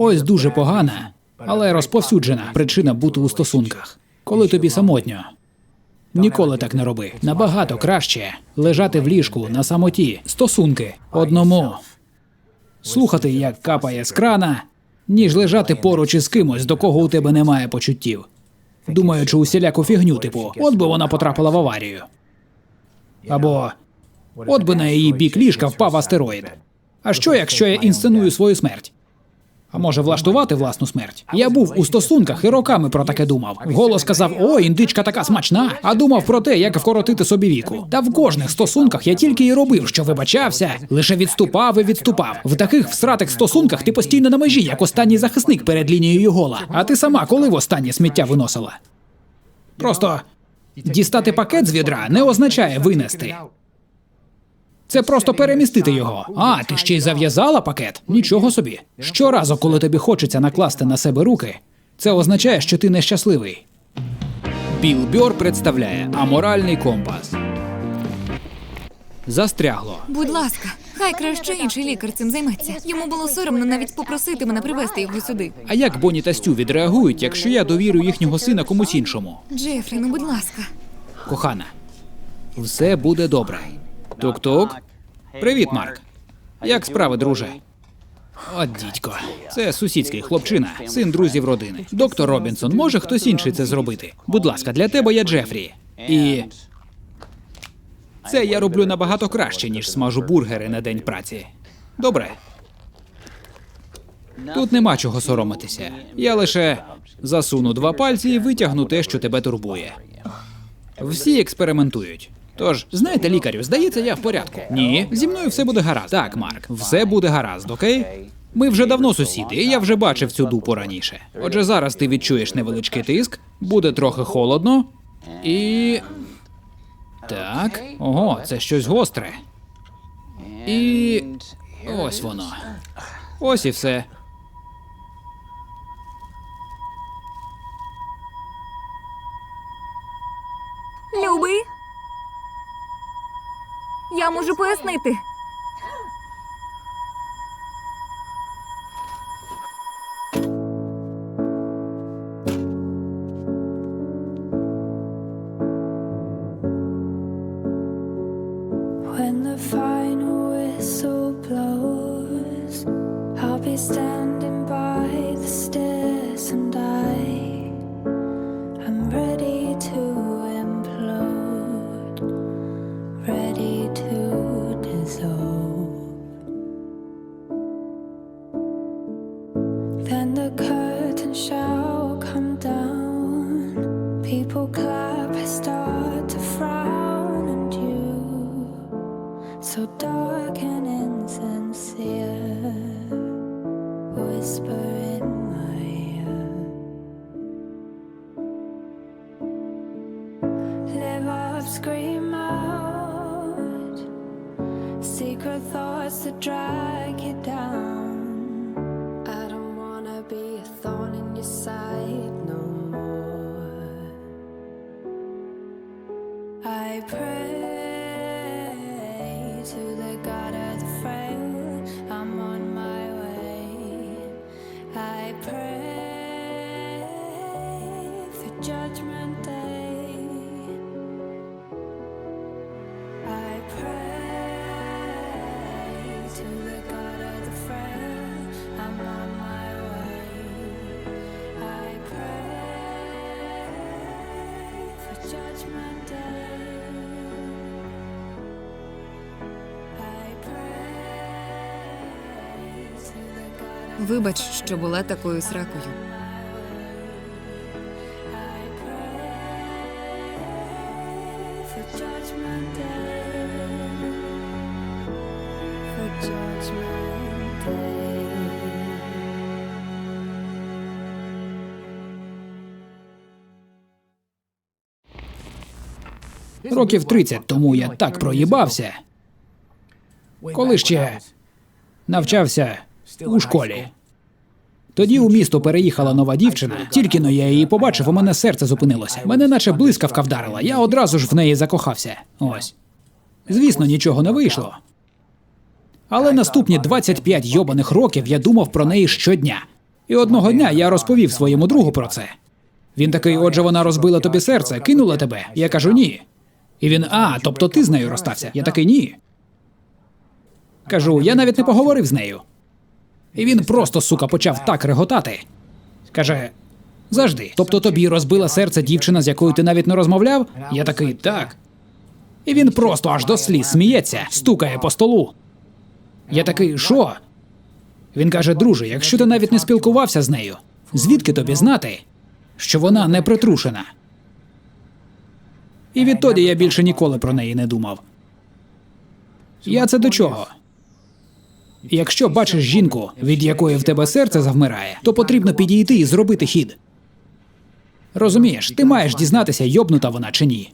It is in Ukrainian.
Ось дуже погана, але розповсюджена причина бути у стосунках. Коли тобі самотньо. Ніколи так не роби. Набагато краще лежати в ліжку на самоті, стосунки одному, слухати, як капає з крана, ніж лежати поруч із кимось, до кого у тебе немає почуттів. Думаючи усіляку фігню, типу, от би вона потрапила в аварію. Або от би на її бік ліжка впав астероїд. А що, якщо я інсценую свою смерть? А може влаштувати власну смерть? Я був у стосунках і роками про таке думав. Вголос казав: о, індичка така смачна, а думав про те, як вкоротити собі віку. Та в кожних стосунках я тільки і робив, що вибачався, лише відступав і відступав. В таких всратих стосунках ти постійно на межі, як останній захисник перед лінією гола. А ти сама коли востаннє сміття виносила? Просто дістати пакет з відра не означає винести. Це просто перемістити його. А, ти ще й зав'язала пакет? Нічого собі. Щоразу, коли тобі хочеться накласти на себе руки, це означає, що ти нещасливий. Біл Бьор представляє аморальний компас. Застрягло. Будь ласка, хай краще інший лікар цим займеться. Йому було соромно навіть попросити мене привезти його сюди. А як Бонні та Стю відреагують, якщо я довірю їхнього сина комусь іншому? Джефрі, ну будь ласка. Кохана, все буде добре. Тук-тук. Привіт, Марк. Як справи, друже? От дідько. Це сусідський хлопчина, син друзів родини. Доктор Робінсон, може хтось інший це зробити? Будь ласка, для тебе я Джефрі. І це я роблю набагато краще, ніж смажу бургери на день праці. Добре. Тут нема чого соромитися. Я лише засуну два пальці і витягну те, що тебе турбує. Всі експериментують. Тож, знаєте, лікарю, здається, я в порядку. Ні, зі мною все буде гаразд. Так, Марк, все буде гаразд, окей? Ми вже давно сусіди, і я вже бачив цю дупу раніше. Отже, зараз ти відчуєш невеличкий тиск, буде трохи холодно, і. Так. Ого, це щось гостре. І. Ось воно. Ось і все. Я можу пояснити. When the final whistle blows, I'll be standing Then the curtain shall come down. People clap, I start to frown, and you, so dark and insincere, whisper in my ear. Live up, scream out, secret thoughts that drag you down. A thorn in your side no more. I pray to the God of the frail. I'm on my way. I pray for judgment day. I pray to the God of the frail. I'm on my. Вибач, що була такою сракою. For judgment day. For judgment day. Років 30 тому я так проїбався, коли ще навчався у школі. Тоді у місто переїхала нова дівчина. Тільки но я її побачив, у мене серце зупинилося. Мене наче блискавка вдарила. Я одразу ж в неї закохався. Ось. Звісно, нічого не вийшло. Але наступні 25 йобаних років я думав про неї щодня. І одного дня я розповів своєму другу про це. Він такий, отже, вона розбила тобі серце, кинула тебе. Я кажу ні. І він, а, тобто ти з нею розстався. Я такий ні. Кажу, я навіть не поговорив з нею. І він просто, сука, почав так реготати. Каже: Завжди. Тобто тобі розбила серце дівчина, з якою ти навіть не розмовляв? Я такий, так. І він просто аж до сліз сміється, стукає по столу. Я такий, що? Він каже: друже, якщо ти навіть не спілкувався з нею, звідки тобі знати, що вона не притрушена? І відтоді я більше ніколи про неї не думав. Я це до чого? Якщо бачиш жінку, від якої в тебе серце завмирає, то потрібно підійти і зробити хід. Розумієш, ти маєш дізнатися, йобнута вона чи ні.